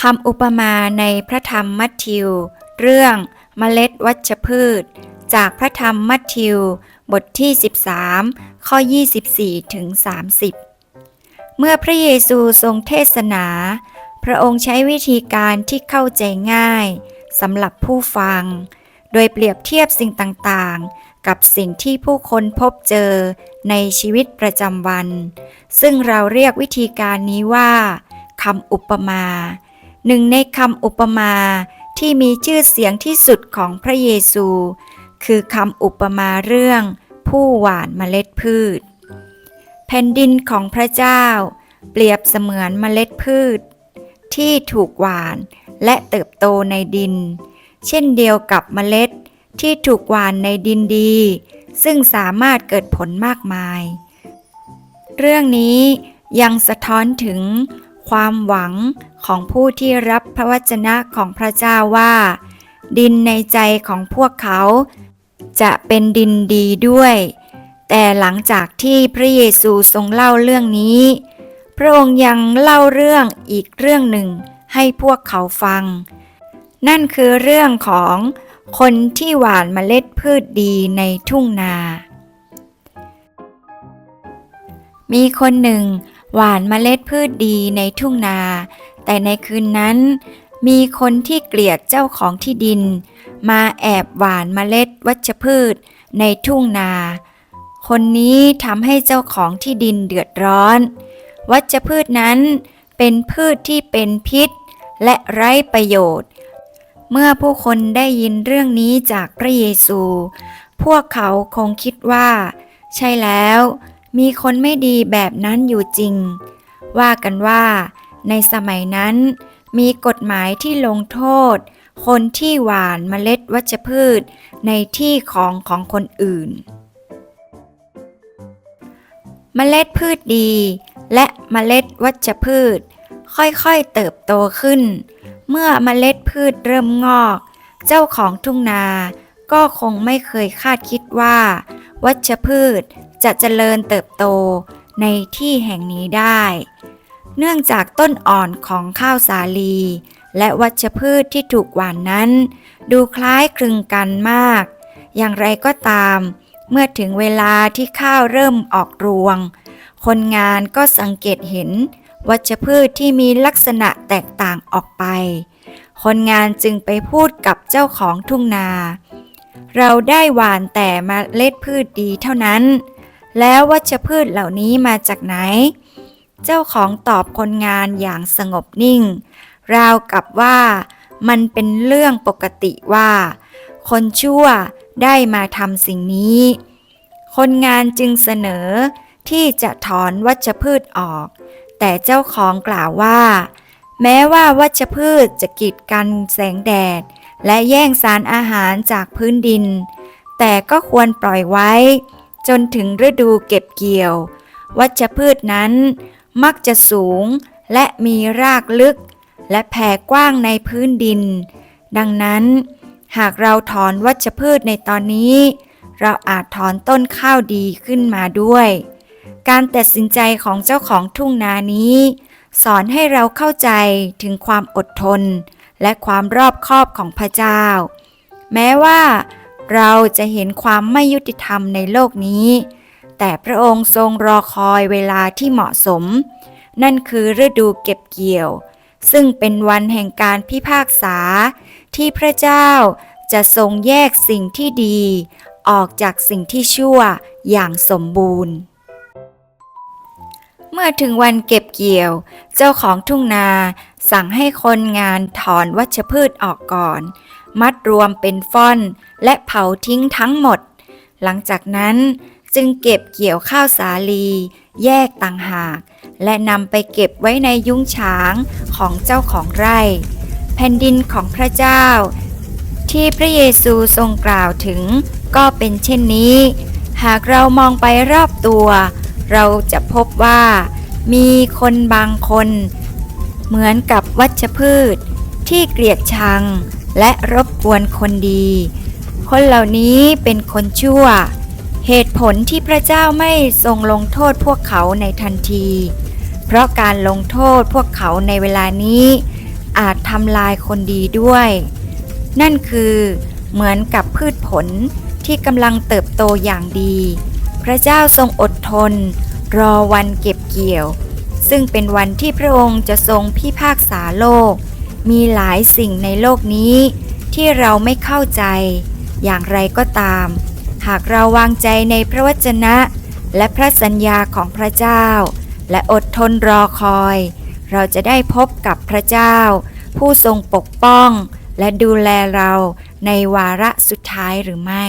คำอุปมาในพระธรรมมัทธิว เรื่องเมล็ดวัชพืช จากพระธรรมมัทธิว บทที่ 13 ข้อ 24 ถึง 30 เมื่อพระเยซูทรงเทศนา พระองค์ใช้วิธีการที่เข้าใจง่ายสำหรับผู้ฟัง โดยเปรียบเทียบสิ่งต่างๆ กับสิ่งที่ผู้คนพบเจอในชีวิตประจำวัน ซึ่งเราเรียกวิธีการนี้ว่าคำอุปมา หนึ่งในคำอุปมาที่มีชื่อเสียงที่สุดของพระเยซู คือคำอุปมาเรื่อง ผู้หว่านเมล็ดพืช แผ่นดินของพระเจ้า เปรียบเสมือนเมล็ดพืช ที่ถูกหว่านและเติบโตในดิน เช่นเดียวกับเมล็ดที่ถูกหว่านในดินดี ซึ่งสามารถเกิดผลมากมาย เรื่องนี้ยังสะท้อนถึง ความหวังของผู้ที่รับพระวจนะของพระเจ้าว่า ดินในใจของพวกเขา จะเป็นดินดีด้วย แต่หลังจากที่พระเยซูทรงเล่าเรื่องนี้ พระองค์ยังเล่าเรื่องอีกเรื่องหนึ่งให้พวกเขาฟัง นั่นคือเรื่องของคนที่หว่านเมล็ดพืชดีในทุ่งนา มีคนหนึ่ง หว่านเมล็ดพืชดีในทุ่งนา แต่ในคืนนั้น มีคนที่เกลียดเจ้าของที่ดิน มาแอบหว่านเมล็ดวัชพืชในทุ่งนา คนนี้ทำให้เจ้าของที่ดินเดือดร้อน วัชพืชนั้นเป็นพืชที่เป็นพิษ และไร้ประโยชน์ เมื่อผู้คนได้ยินเรื่องนี้จากพระเยซู พวกเขาคงคิดว่า ใช่แล้ว มีคนไม่ดีแบบนั้นอยู่จริง ว่ากันว่า ในสมัยนั้น มีกฎหมายที่ลงโทษ คนที่หว่านเมล็ดวัชพืชในที่ของของคนอื่น เมล็ดพืชดี และเมล็ดวัชพืช ค่อยๆเติบโตขึ้น เมื่อเมล็ดพืชเริ่มงอก เจ้าของทุ่งนาก็คงไม่เคยคาดคิดว่า วัชพืชจะเจริญเติบโตในที่แห่งนี้ได้ เนื่องจากต้นอ่อนของข้าวสาลี และวัชพืชที่ถูกหว่านนั้น ดูคล้ายคลึงกันมาก อย่างไรก็ตาม เมื่อถึงเวลาที่ข้าวเริ่มออกรวง คนงานก็สังเกตเห็น วัชพืชที่มีลักษณะแตกต่างออกไป คนงานจึงไปพูดกับเจ้าของทุ่งนา เราได้หว่านแต่เมล็ดพืชดีเท่านั้น แล้ววัชพืชเหล่านี้มาจากไหน เจ้าของตอบคนงานอย่างสงบนิ่ง ราวกับว่ามันเป็นเรื่องปกติว่า คนชั่วได้มาทำสิ่งนี้ คนงานจึงเสนอที่จะถอนวัชพืชออก แต่เจ้าของกล่าวว่า แม้ว่าวัชพืชจะกีดกันแสงแดด และแย่งสารอาหารจากพื้นดิน แต่ก็ควรปล่อยไว้ จนถึงฤดูเก็บเกี่ยว วัชพืชนั้น มักจะสูงและมีรากลึก และแผ่กว้างในพื้นดิน ดังนั้น หากเราถอนวัชพืชในตอนนี้ เราอาจถอนต้นข้าวดีขึ้นมาด้วย การตัดสินใจของเจ้าของทุ่งนานี้ สอนให้เราเข้าใจถึงความอดทน และความรอบคอบของพระเจ้า แม้ว่าเราจะเห็นความไม่ยุติธรรมในโลกนี้ แต่พระองค์ทรงรอคอยเวลาที่เหมาะสม นั่นคือฤดูเก็บเกี่ยว ซึ่งเป็นวันแห่งการพิพากษา ที่พระเจ้าจะทรงแยกสิ่งที่ดี ออกจากสิ่งที่ชั่วอย่างสมบูรณ์ เมื่อถึงวันเก็บเกี่ยว เจ้าของทุ่งนา สั่งให้คนงานถอนวัชพืชออกก่อน มัดรวมเป็นฟ่อนและเผาทิ้งทั้งหมด หลังจากนั้นจึงเก็บเกี่ยวข้าวสาลี แยกต่างหาก และนำไปเก็บไว้ในยุ้งฉางของเจ้าของไร่ แผ่นดินของพระเจ้า ที่พระเยซูทรงกล่าวถึงก็เป็นเช่นนี้ หากเรามองไปรอบตัว เราจะพบว่ามีคนบางคน เหมือนกับวัชพืช ที่เกลียดชัง และรบกวนคนดี คนเหล่านี้เป็นคนชั่ว เหตุผลที่พระเจ้าไม่ทรงลงโทษพวกเขาในทันที เพราะการลงโทษพวกเขาในเวลานี้ อาจทำลายคนดีด้วย นั่นคือเหมือนกับพืชผลที่กำลังเติบโตอย่างดี พระเจ้าทรงอดทน รอวันเก็บเกี่ยว ซึ่งเป็นวันที่พระองค์จะทรงพิพากษาโลก มีหลายสิ่งในโลกนี้ ที่เราไม่เข้าใจ อย่างไรก็ตาม หากเราวางใจในพระวจนะ และพระสัญญาของพระเจ้า และอดทนรอคอย เราจะได้พบกับพระเจ้า ผู้ทรงปกป้องและดูแลเราในวาระสุดท้ายหรือไม่